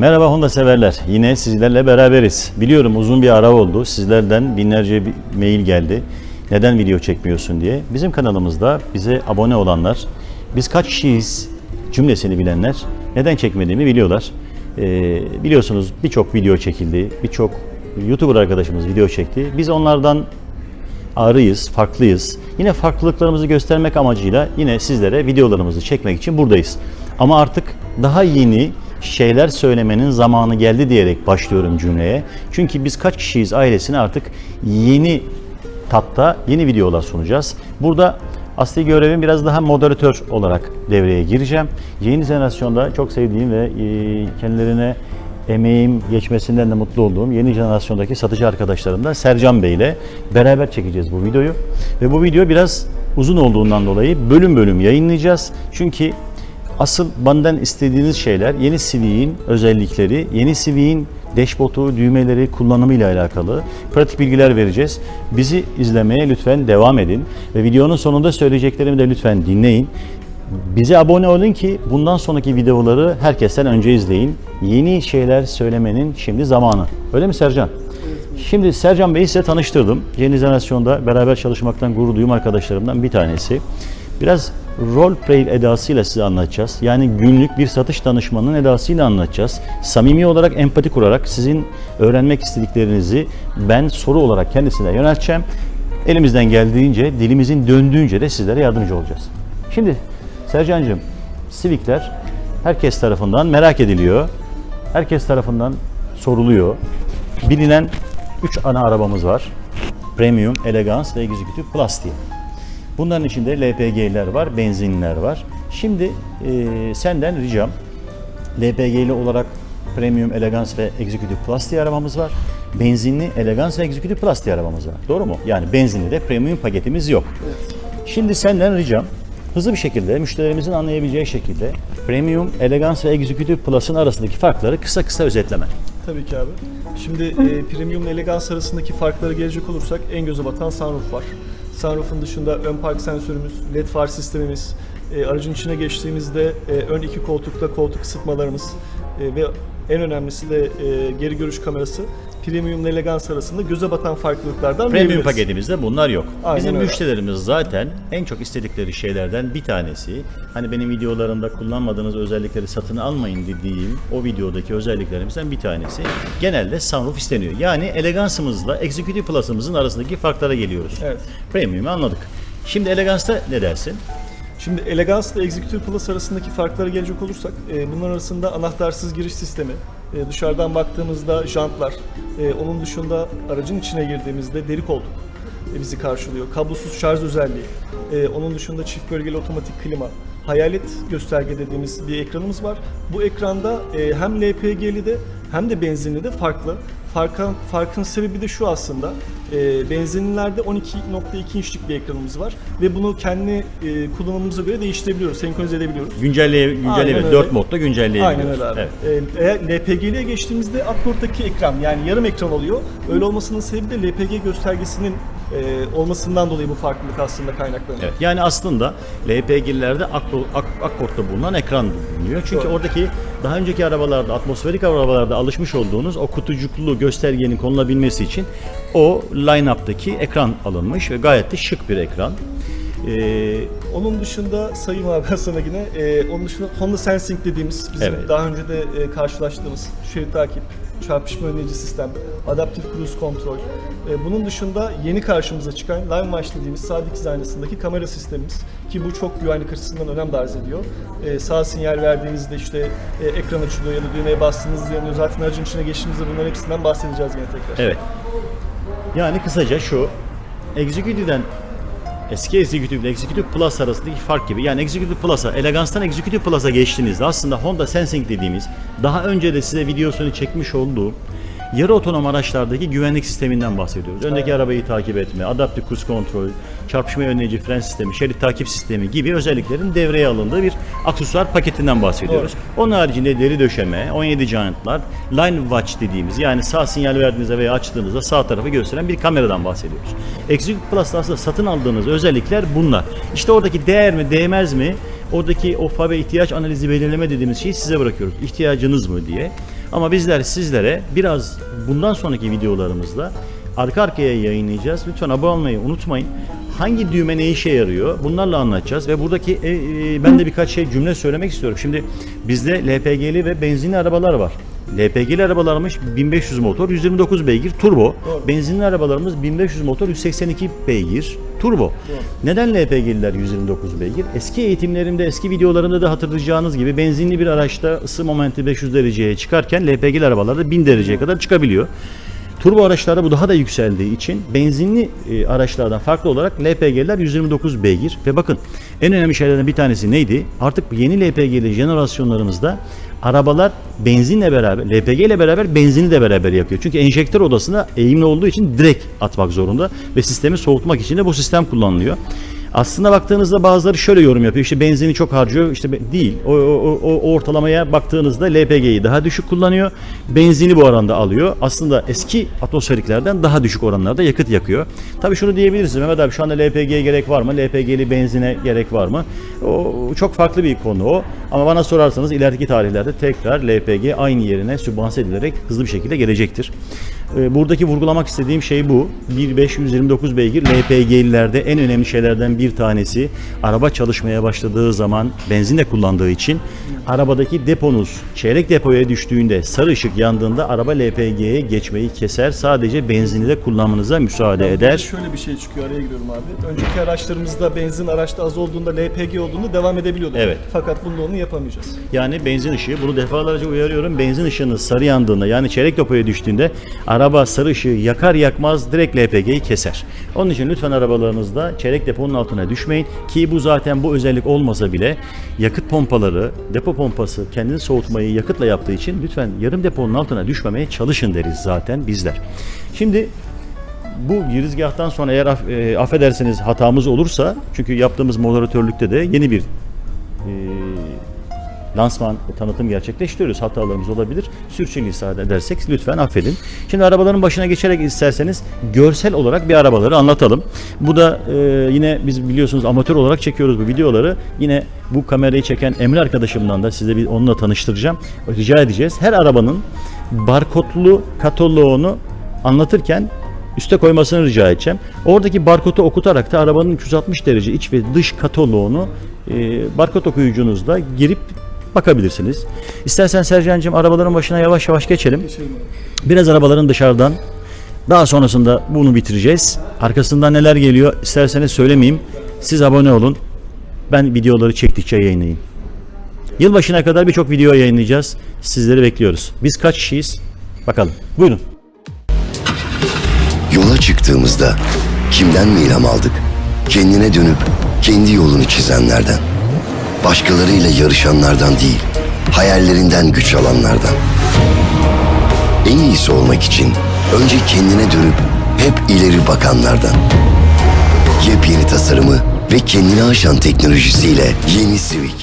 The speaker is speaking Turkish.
Merhaba Honda severler. Yine sizlerle beraberiz. Biliyorum uzun bir ara oldu. Sizlerden binlerce bir mail geldi. Neden video çekmiyorsun diye. Bizim kanalımızda bize abone olanlar, biz kaç kişiyiz cümlesini bilenler neden çekmediğimi biliyorlar. Ee, biliyorsunuz birçok video çekildi. Birçok YouTuber arkadaşımız video çekti. Biz onlardan ağrıyız, farklıyız. Yine farklılıklarımızı göstermek amacıyla yine sizlere videolarımızı çekmek için buradayız. Ama artık daha yeni şeyler söylemenin zamanı geldi diyerek başlıyorum cümleye. Çünkü biz kaç kişiyiz ailesine artık yeni tatta yeni videolar sunacağız. Burada asli görevim biraz daha moderatör olarak devreye gireceğim. Yeni jenerasyonda çok sevdiğim ve e, kendilerine emeğim geçmesinden de mutlu olduğum yeni jenerasyondaki satıcı arkadaşlarımdan Sercan Bey ile beraber çekeceğiz bu videoyu. Ve bu video biraz uzun olduğundan dolayı bölüm bölüm yayınlayacağız. Çünkü asıl benden istediğiniz şeyler yeni Civic'in özellikleri, yeni Civic'in dashboard'u, düğmeleri, kullanımıyla alakalı pratik bilgiler vereceğiz. Bizi izlemeye lütfen devam edin ve videonun sonunda söyleyeceklerimi de lütfen dinleyin. Bize abone olun ki bundan sonraki videoları herkesten önce izleyin. Yeni şeyler söylemenin şimdi zamanı. Öyle mi Sercan? Şimdi Sercan Bey'i size tanıştırdım. Yeni jenerasyonda beraber çalışmaktan gurur duyum arkadaşlarımdan bir tanesi. Biraz role play edasıyla size anlatacağız. Yani günlük bir satış danışmanının edasıyla anlatacağız. Samimi olarak empati kurarak sizin öğrenmek istediklerinizi ben soru olarak kendisine yönelteceğim. Elimizden geldiğince, dilimizin döndüğünce de sizlere yardımcı olacağız. Şimdi Sercan'cığım, Civic'ler herkes tarafından merak ediliyor. Herkes tarafından soruluyor. Bilinen 3 ana arabamız var. Premium, Elegance ve Executive Plus diye. Bunların içinde LPG'ler var, benzinler var. Şimdi e, senden ricam LPG'li olarak Premium, Elegance ve Executive Plus diye arabamız var. Benzinli Elegance ve Executive Plus diye arabamız var. Doğru mu? Yani benzinli de Premium paketimiz yok. Şimdi senden ricam hızlı bir şekilde müşterilerimizin anlayabileceği şekilde Premium, Elegance ve Executive Plus'ın arasındaki farkları kısa kısa özetlemen. Tabii ki abi. Şimdi e, Premium ile Elegance arasındaki farklara gelecek olursak en göze batan sunroof var. Sunroof'un dışında ön park sensörümüz, led far sistemimiz, e, aracın içine geçtiğimizde e, ön iki koltukta koltuk ısıtmalarımız e, ve en önemlisi de e, geri görüş kamerası Premium ile Elegance arasında göze batan farklılıklardan Premium diyebiliriz. paketimizde bunlar yok. Aynen Bizim öyle. müşterilerimiz zaten en çok istedikleri şeylerden bir tanesi hani benim videolarımda kullanmadığınız özellikleri satın almayın dediğim o videodaki özelliklerimizden bir tanesi genelde sunroof isteniyor. Yani Elegance'ımızla Executive Plus'ımızın arasındaki farklara geliyoruz. Evet. Premium'u anladık. Şimdi Elegance'da ne dersin? Şimdi Elegance ile Executive Plus arasındaki farklara gelecek olursak, e, bunlar arasında anahtarsız giriş sistemi, e, dışarıdan baktığımızda jantlar, e, onun dışında aracın içine girdiğimizde deri koltuk e, bizi karşılıyor. Kablosuz şarj özelliği, e, onun dışında çift bölgeli otomatik klima, hayalet gösterge dediğimiz bir ekranımız var. Bu ekranda e, hem LPG'li de hem de benzinli de farklı. Farkın, farkın sebebi de şu aslında. E, benzinlilerde 12.2 inçlik bir ekranımız var ve bunu kendi e, kullanımımıza göre değiştirebiliyoruz, senkronize edebiliyoruz. Güncelleye, öyle. 4 modda güncelleyebiliyoruz. Aynen öyle abi. Evet. Ee, eğer LPG'liye geçtiğimizde Akkort'taki ekran yani yarım ekran oluyor. Öyle olmasının sebebi de LPG göstergesinin e, olmasından dolayı bu farklılık aslında kaynaklanıyor. Evet. Yani aslında LPG'lilerde Akkord'da bulunan ekran bulunuyor. Çünkü Doğru. oradaki daha önceki arabalarda, atmosferik arabalarda alışmış olduğunuz o kutucuklu göstergenin konulabilmesi için o line-up'taki ekran alınmış ve gayet de şık bir ekran. Ee, Onun dışında sayayım abi ben sana yine. e, onun dışında Honda Sensing dediğimiz bizim Evet. daha önce de e, karşılaştığımız şerit takip, çarpışma önleyici sistem, adaptif cruise kontrol. E, bunun dışında yeni karşımıza çıkan Line Watch dediğimiz sağ dikiz aynasındaki kamera sistemimiz ki bu çok güvenlik açısından önem arz ediyor. E, sağ sinyal verdiğinizde işte e, ekran açılıyor ya da düğmeye bastığınızda yanıyor. Zaten aracın içine geçtiğimizde bunların hepsinden bahsedeceğiz yine tekrar. evet. Yani kısaca şu, Executive'den eski Executive ile Executive Plus arasındaki fark gibi. Yani Executive Plus'a, Elegance'dan Executive Plus'a geçtiğinizde aslında Honda Sensing dediğimiz daha önce de size videosunu çekmiş olduğum yarı otonom araçlardaki güvenlik sisteminden bahsediyoruz. Öndeki arabayı takip etme, adaptif cruise kontrol, çarpışma önleyici fren sistemi, şerit takip sistemi gibi özelliklerin devreye alındığı bir aksesuar paketinden bahsediyoruz. Onun haricinde deri döşeme, 17 jantlar, line watch dediğimiz yani sağ sinyal verdiğinizde veya açtığınızda sağ tarafı gösteren bir kameradan bahsediyoruz. Executive Plus'ta aslında satın aldığınız özellikler bunlar. İşte oradaki değer mi, değmez mi? Oradaki o FABE ihtiyaç analizi belirleme dediğimiz şeyi size bırakıyoruz. İhtiyacınız mı diye. Ama bizler sizlere biraz bundan sonraki videolarımızda arka arkaya yayınlayacağız. Lütfen abone olmayı unutmayın. Hangi düğme ne işe yarıyor? Bunlarla anlatacağız ve buradaki e, e, ben de birkaç şey cümle söylemek istiyorum. Şimdi bizde LPG'li ve benzinli arabalar var. LPG'li arabalarımız 1500 motor, 129 beygir turbo. Benzinli arabalarımız 1500 motor, 182 beygir turbo. Neden LPG'liler 129 beygir? Eski eğitimlerimde, eski videolarımda da hatırlayacağınız gibi benzinli bir araçta ısı momenti 500 dereceye çıkarken LPG'li arabalarda 1000 dereceye kadar çıkabiliyor. Turbo araçlarda bu daha da yükseldiği için benzinli e, araçlardan farklı olarak LPG'ler 129 beygir ve bakın en önemli şeylerden bir tanesi neydi? Artık yeni LPG'li jenerasyonlarımızda arabalar benzinle beraber, LPG ile beraber benzini de beraber yakıyor. Çünkü enjektör odasına eğimli olduğu için direkt atmak zorunda ve sistemi soğutmak için de bu sistem kullanılıyor. Aslında baktığınızda bazıları şöyle yorum yapıyor. İşte benzini çok harcıyor. İşte değil. O, o, o- o ortalamaya baktığınızda LPG'yi daha düşük kullanıyor. Benzini bu oranda alıyor. Aslında eski atmosferiklerden daha düşük oranlarda yakıt yakıyor. Tabii şunu diyebilirsiniz. Mehmet abi şu anda LPG'ye gerek var mı? LPG'li benzine gerek var mı? O çok farklı bir konu o. Ama bana sorarsanız ileriki tarihlerde tekrar LPG aynı yerine sübvanse edilerek hızlı bir şekilde gelecektir. Ee, Buradaki vurgulamak istediğim şey bu. 1.529 beygir LPG'lilerde en önemli şeylerden bir tanesi araba çalışmaya başladığı zaman benzinle kullandığı için arabadaki deponuz çeyrek depoya düştüğünde sarı ışık yandığında araba LPG'ye geçmeyi keser. Sadece benzinli de kullanmanıza müsaade Burada eder. Şöyle bir şey çıkıyor araya giriyorum abi. Önceki araçlarımızda benzin araçta az olduğunda LPG olduğunda devam edebiliyorduk. Evet. Fakat bunda onu yapamayacağız. Yani benzin ışığı bunu defalarca uyarıyorum. Benzin ışığını sarı yandığında yani çeyrek depoya düştüğünde araba sarı ışığı yakar yakmaz direkt LPG'yi keser. Onun için lütfen arabalarınızda çeyrek deponun altına düşmeyin ki bu zaten bu özellik olmasa bile yakıt pompaları, depo pompası kendini soğutmayı yakıtla yaptığı için lütfen yarım deponun altına düşmemeye çalışın deriz zaten bizler. Şimdi bu girizgahtan sonra eğer e, affederseniz hatamız olursa çünkü yaptığımız moderatörlükte de yeni bir e, lansman tanıtım gerçekleştiriyoruz. Hatalarımız olabilir. Sürçülisan edersek lütfen affedin. Şimdi arabaların başına geçerek isterseniz görsel olarak bir arabaları anlatalım. Bu da e, yine biz biliyorsunuz amatör olarak çekiyoruz bu videoları. Yine bu kamerayı çeken Emre arkadaşımdan da size bir onunla tanıştıracağım. Rica edeceğiz. Her arabanın barkodlu kataloğunu anlatırken üste koymasını rica edeceğim. Oradaki barkodu okutarak da arabanın 360 derece iç ve dış kataloğunu e, barkod okuyucunuzda girip bakabilirsiniz. İstersen Sercan'cığım arabaların başına yavaş yavaş geçelim. Biraz arabaların dışarıdan. Daha sonrasında bunu bitireceğiz. Arkasından neler geliyor isterseniz söylemeyeyim. Siz abone olun. Ben videoları çektikçe yayınlayayım. Yılbaşına kadar birçok video yayınlayacağız. Sizleri bekliyoruz. Biz kaç kişiyiz? Bakalım. Buyurun. Yola çıktığımızda kimden mi ilham aldık? Kendine dönüp kendi yolunu çizenlerden. Başkalarıyla yarışanlardan değil, hayallerinden güç alanlardan. En iyisi olmak için önce kendine dönüp hep ileri bakanlardan. Yepyeni tasarımı ve kendini aşan teknolojisiyle yeni Civic.